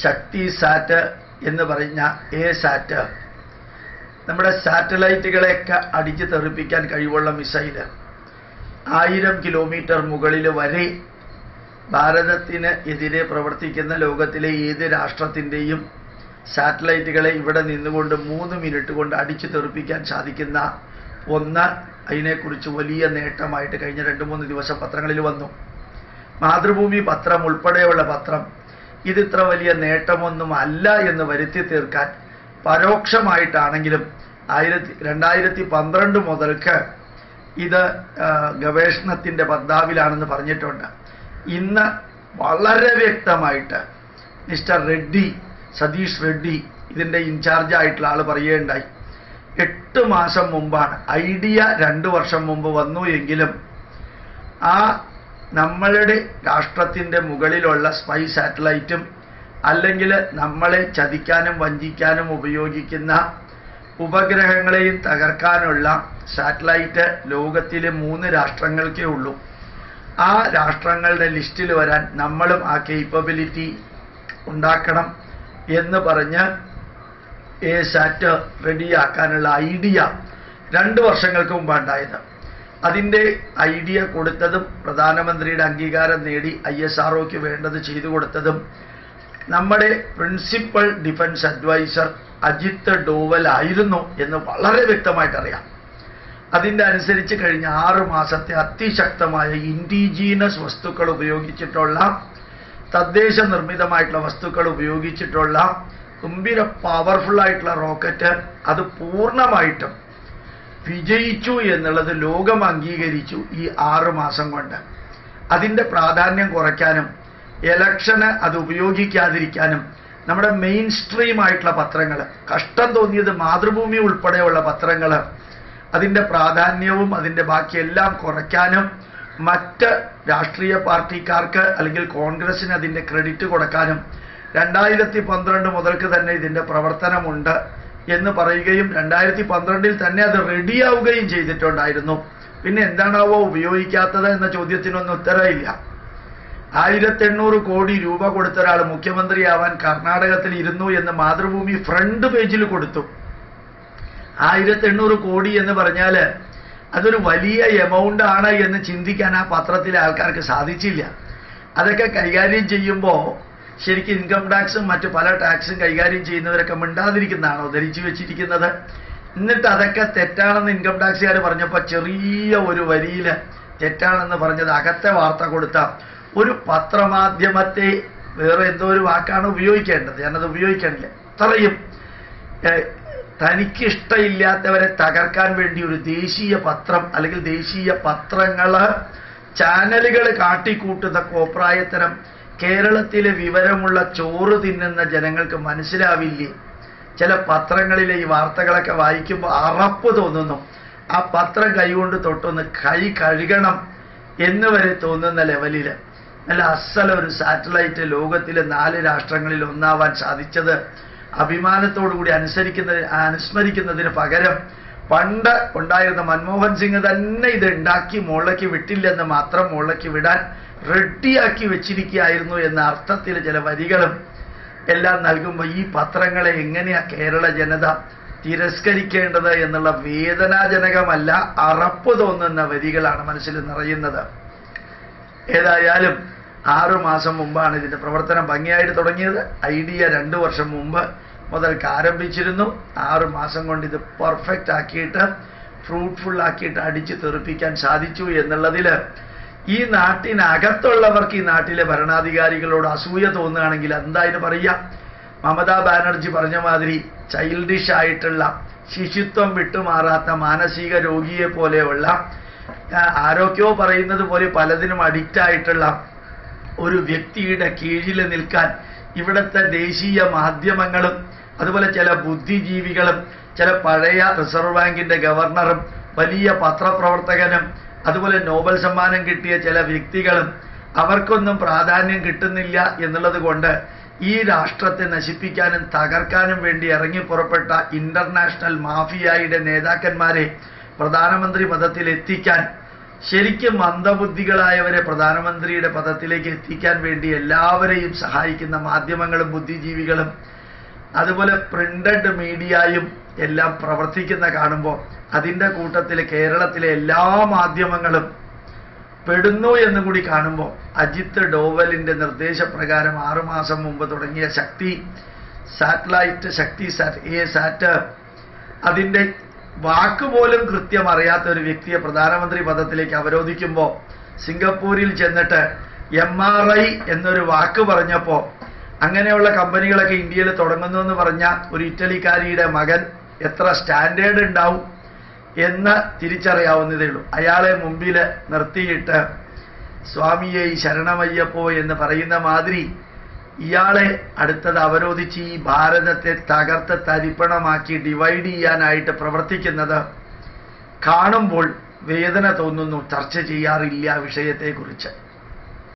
ശക്തി സാറ്റ് എന്ന് പറഞ്ഞ എ സാറ്റ് നമ്മുടെ സാറ്റലൈറ്റുകളെയൊക്കെ അടിച്ചു തെറിപ്പിക്കാൻ കഴിവുള്ള മിസൈൽ ആയിരം കിലോമീറ്റർ മുകളിൽ വരെ ഭാരതത്തിന് എതിരെ പ്രവർത്തിക്കുന്ന ലോകത്തിലെ ഏത് രാഷ്ട്രത്തിന്റെയും സാറ്റലൈറ്റുകളെ ഇവിടെ നിന്നുകൊണ്ട് മൂന്ന് മിനിറ്റ് കൊണ്ട് അടിച്ചു തെറിപ്പിക്കാൻ സാധിക്കുന്ന ഒന്ന് അതിനെക്കുറിച്ച് വലിയ നേട്ടമായിട്ട് കഴിഞ്ഞ രണ്ട് മൂന്ന് ദിവസം പത്രങ്ങളിൽ വന്നു. മാതൃഭൂമി പത്രം ഉൾപ്പെടെയുള്ള പത്രം ഇത് ഇത്ര വലിയ നേട്ടമൊന്നും അല്ല എന്ന് വരുത്തി തീർക്കാൻ പരോക്ഷമായിട്ടാണെങ്കിലും ആയിരത്തി രണ്ടായിരത്തി പന്ത്രണ്ട് മുതൽക്ക് ഇത് ഗവേഷണത്തിന്റെ പദ്മാവിലാണെന്ന് പറഞ്ഞിട്ടുണ്ട്. ഇന്ന് വളരെ വ്യക്തമായിട്ട് മിസ്റ്റർ റെഡ്ഡി സതീഷ് റെഡ്ഡി ഇതിന്റെ ഇൻചാർജ് ആയിട്ടുള്ള ആൾ പറയുകയുണ്ടായി. എട്ട് മാസം മുമ്പാണ് ഐഡിയ രണ്ട് വർഷം മുമ്പ് വന്നു എങ്കിലും ആ നമ്മളുടെ രാഷ്ട്രത്തിന്റെ മുകളിലുള്ള സ്പൈ സാറ്റലൈറ്റും അല്ലെങ്കിൽ നമ്മളെ ചതിക്കാനും വഞ്ചിക്കാനും ഉപയോഗിക്കുന്ന ഉപഗ്രഹങ്ങളെയും തകർക്കാനുള്ള സാറ്റലൈറ്റ് ലോകത്തിലെ മൂന്ന് രാഷ്ട്രങ്ങൾക്കേ ഉള്ളൂ. ആ രാഷ്ട്രങ്ങളുടെ ലിസ്റ്റിൽ വരാൻ നമ്മളും ആ കേപ്പബിലിറ്റി ഉണ്ടാക്കണം എന്ന് പറഞ്ഞ് എ സാറ്റ് റെഡിയാക്കാനുള്ള ഐഡിയ രണ്ട് വർഷങ്ങൾക്ക് മുമ്പാണ്ടായത് അതിന്റെ ഐഡിയ കൊടുത്തതും പ്രധാനമന്ത്രിയുടെ അംഗീകാരം നേടി ഐ എസ് ആർ വേണ്ടത് ചെയ്തു കൊടുത്തതും നമ്മുടെ principal defence adviser Ajith Doval ആയിരുന്നു എന്ന് വളരെ വ്യക്തമായിട്ടറിയാം. അതിന്റെ അനുസരിച്ച് കഴിഞ്ഞ ആറ് മാസത്തെ അതിശക്തമായ ഇൻഡിജീനസ് വസ്തുക്കൾ ഉപയോഗിച്ചിട്ടുള്ള തദ്ദേശ നിർമ്മിതമായിട്ടുള്ള വസ്തുക്കൾ ഉപയോഗിച്ചിട്ടുള്ള ഗംഭീര പവർഫുൾ ആയിട്ടുള്ള റോക്കറ്റ് അത് പൂർണമായിട്ടും വിജയിച്ചു എന്നുള്ളത് ലോകം അംഗീകരിച്ചു ഈ ആറ് മാസം കൊണ്ട്. അതിന്റെ പ്രാധാന്യം കുറയ്ക്കാനും എലക്ഷന് അത് ഉപയോഗിക്കാതിരിക്കാനും നമ്മുടെ മെയിൻ സ്ട്രീം ആയിട്ടുള്ള പത്രങ്ങൾ കഷ്ടം തോന്നിയത് മാതൃഭൂമി ഉൾപ്പെടെയുള്ള പത്രങ്ങൾ അതിന്റെ പ്രാധാന്യവും അതിന്റെ ബാക്കിയെല്ലാം കുറയ്ക്കാനും മറ്റ് രാഷ്ട്രീയ പാർട്ടിക്കാർക്ക് അല്ലെങ്കിൽ കോൺഗ്രസിന് അതിന്റെ ക്രെഡിറ്റ് കൊടുക്കാനും രണ്ടായിരത്തി പന്ത്രണ്ട് മുതൽക്ക് തന്നെ ഇതിന്റെ പ്രവർത്തനമുണ്ട്. എന്ന് പറയുകയും രണ്ടായിരത്തി പന്ത്രണ്ടിൽ തന്നെ അത് റെഡിയാവുകയും ചെയ്തിട്ടുണ്ടായിരുന്നു. പിന്നെ എന്താണാവോ ഉപയോഗിക്കാത്തത് എന്ന ചോദ്യത്തിനൊന്നും ഉത്തരവില്ല. ആയിരത്തി എണ്ണൂറ് കോടി രൂപ കൊടുത്ത ഒരാൾ മുഖ്യമന്ത്രിയാവാൻ കർണാടകത്തിൽ ഇരുന്നു എന്ന് മാതൃഭൂമി ഫ്രണ്ട് പേജിൽ കൊടുത്തു. ആയിരത്തി എണ്ണൂറ് കോടി എന്ന് പറഞ്ഞാൽ അതൊരു വലിയ എമൗണ്ട് ആണ് എന്ന് ചിന്തിക്കാൻ ആ പത്രത്തിലെ ആൾക്കാർക്ക് സാധിച്ചില്ല. അതൊക്കെ കൈകാര്യം ചെയ്യുമ്പോൾ ശരിക്കും ഇൻകം ടാക്സും മറ്റ് പല ടാക്സും കൈകാര്യം ചെയ്യുന്നവരൊക്കെ മിണ്ടാതിരിക്കുന്നതാണോ? ധരിച്ചു വെച്ചിരിക്കുന്നത്. എന്നിട്ട് അതൊക്കെ തെറ്റാണെന്ന് ഇൻകം ടാക്സുകാർ പറഞ്ഞപ്പോൾ ചെറിയ ഒരു വരിയിൽ തെറ്റാണെന്ന് പറഞ്ഞത് അകത്തെ വാർത്ത കൊടുത്ത ഒരു പത്രമാധ്യമത്തെ വേറെ എന്തോ ഒരു വാക്കാണ് ഉപയോഗിക്കേണ്ടത്. ഞാനത് ഉപയോഗിക്കണില്ല. അത്രയും തനിക്കിഷ്ടമില്ലാത്തവരെ തകർക്കാൻ വേണ്ടി ഒരു ദേശീയ പത്രം അല്ലെങ്കിൽ ദേശീയ പത്രങ്ങൾ ചാനലുകൾ കാട്ടിക്കൂട്ടുന്ന കോപ്രായത്തരം കേരളത്തിലെ വിവരമുള്ള ചോറ് തിന്നുന്ന ജനങ്ങൾക്ക് മനസ്സിലാവില്ലേ? ചില പത്രങ്ങളിലെ ഈ വാർത്തകളൊക്കെ വായിക്കുമ്പോൾ അറപ്പ് തോന്നുന്നു. ആ പത്രം കൈകൊണ്ട് തൊട്ടൊന്ന് കൈ കഴുകണം എന്ന് വരെ തോന്നുന്ന ലെവലിൽ നല്ല അസല ഒരു സാറ്റലൈറ്റ് ലോകത്തിലെ നാല് രാഷ്ട്രങ്ങളിൽ ഒന്നാവാൻ സാധിച്ചത് അഭിമാനത്തോടുകൂടി അനുസരിക്കുന്ന അനുസ്മരിക്കുന്നതിന് പകരം പണ്ട് ഉണ്ടായിരുന്ന മൻമോഹൻ സിംഗ് തന്നെ ഇത് ഉണ്ടാക്കി മുകളിലേക്ക് വിട്ടില്ലെന്ന് മാത്രം മുകളിലേക്ക് വിടാൻ റെഡിയാക്കി വെച്ചിരിക്കുകയായിരുന്നു എന്ന അർത്ഥത്തിൽ ചില വരികളും എല്ലാം നൽകുമ്പോൾ ഈ പത്രങ്ങളെ എങ്ങനെയാ കേരള ജനത തിരസ്കരിക്കേണ്ടത് എന്നുള്ള വേദനാജനകമല്ല അറപ്പ് തോന്നുന്ന വരികളാണ് മനസ്സിൽ നിറയുന്നത്. ഏതായാലും ആറു മാസം മുമ്പാണ് ഇതിന്റെ പ്രവർത്തനം ഭംഗിയായിട്ട് തുടങ്ങിയത്. ഐഡിയ രണ്ടു വർഷം മുമ്പ് മുതൽക്ക് ആരംഭിച്ചിരുന്നു. ആറു മാസം കൊണ്ട് ഇത് പെർഫെക്റ്റ് ആക്കിയിട്ട് ഫ്രൂട്ട്ഫുൾ ആക്കിയിട്ട് അടിച്ചു തെറിപ്പിക്കാൻ സാധിച്ചു എന്നുള്ളതിൽ ഈ നാട്ടിനകത്തുള്ളവർക്ക് ഈ നാട്ടിലെ ഭരണാധികാരികളോട് അസൂയ തോന്നുകയാണെങ്കിൽ എന്തായാലും പറയുക? മമതാ ബാനർജി പറഞ്ഞ മാതിരി ചൈൽഡിഷ് ആയിട്ടുള്ള ശിശുത്വം വിട്ടുമാറാത്ത മാനസിക രോഗിയെ പോലെയുള്ള ആ, പറയുന്നത് പോലെ പലതിനും അഡിക്റ്റ് ആയിട്ടുള്ള ഒരു വ്യക്തിയുടെ കീഴിൽ നിൽക്കാൻ ഇവിടുത്തെ ദേശീയ മാധ്യമങ്ങളും അതുപോലെ ചില ബുദ്ധിജീവികളും ചില പഴയ റിസർവ് ബാങ്കിന്റെ ഗവർണറും വലിയ പത്രപ്രവർത്തകനും അതുപോലെ നോബൽ സമ്മാനം കിട്ടിയ ചില വ്യക്തികളും അവർക്കൊന്നും പ്രാധാന്യം കിട്ടുന്നില്ല എന്നുള്ളത് കൊണ്ട് ഈ രാഷ്ട്രത്തെ നശിപ്പിക്കാനും തകർക്കാനും വേണ്ടി ഇറങ്ങി പുറപ്പെട്ട ഇന്റർനാഷണൽ മാഫിയായുടെ നേതാക്കന്മാരെ പ്രധാനമന്ത്രി പദത്തിൽ എത്തിക്കാൻ ശരിക്കും മന്ദബുദ്ധികളായവരെ പ്രധാനമന്ത്രിയുടെ പദത്തിലേക്ക് എത്തിക്കാൻ വേണ്ടി എല്ലാവരെയും സഹായിക്കുന്ന മാധ്യമങ്ങളും ബുദ്ധിജീവികളും അതുപോലെ പ്രിന്റഡ് മീഡിയയും എല്ലാം പ്രവർത്തിക്കുന്ന കാണുമ്പോൾ അതിന്റെ കൂട്ടത്തിൽ കേരളത്തിലെ എല്ലാ മാധ്യമങ്ങളും പെടുന്നു എന്ന് കൂടി കാണുമ്പോൾ അജിത്ത് ഡോവലിന്റെ നിർദ്ദേശപ്രകാരം ആറുമാസം മുമ്പ് തുടങ്ങിയ ശക്തി സാറ്റലൈറ്റ് ശക്തി സാറ്റ് എ സാറ്റ് അതിന്റെ വാക്കുപോലും കൃത്യം അറിയാത്ത ഒരു വ്യക്തിയെ പ്രധാനമന്ത്രി പദത്തിലേക്ക് അവരോധിക്കുമ്പോൾ സിംഗപ്പൂരിൽ ചെന്നിട്ട് എം ആർ ഐ എന്നൊരു വാക്ക് പറഞ്ഞപ്പോൾ അങ്ങനെയുള്ള കമ്പനികളൊക്കെ ഇന്ത്യയിൽ തുടങ്ങുന്നു എന്ന് പറഞ്ഞ ഒരു ഇറ്റലിക്കാരിയുടെ മകൻ എത്ര സ്റ്റാൻഡേർഡ് ഉണ്ടാവും എന്ന് തിരിച്ചറിയാവുന്നതേ ഉള്ളൂ. അയാളെ മുമ്പിൽ നിർത്തിയിട്ട് സ്വാമിയെ ശരണമയ്യപ്പോ എന്ന് പറയുന്ന മാതിരി ഇയാളെ അടുത്തത് അവരോധിച്ച് ഈ ഭാരതത്തെ തകർത്ത് തരിപ്പണമാക്കി ഡിവൈഡ് ചെയ്യാനായിട്ട് പ്രവർത്തിക്കുന്നത് കാണുമ്പോൾ വേദന തോന്നുന്നു. ചർച്ച ചെയ്യാറില്ല വിഷയത്തെക്കുറിച്ച്.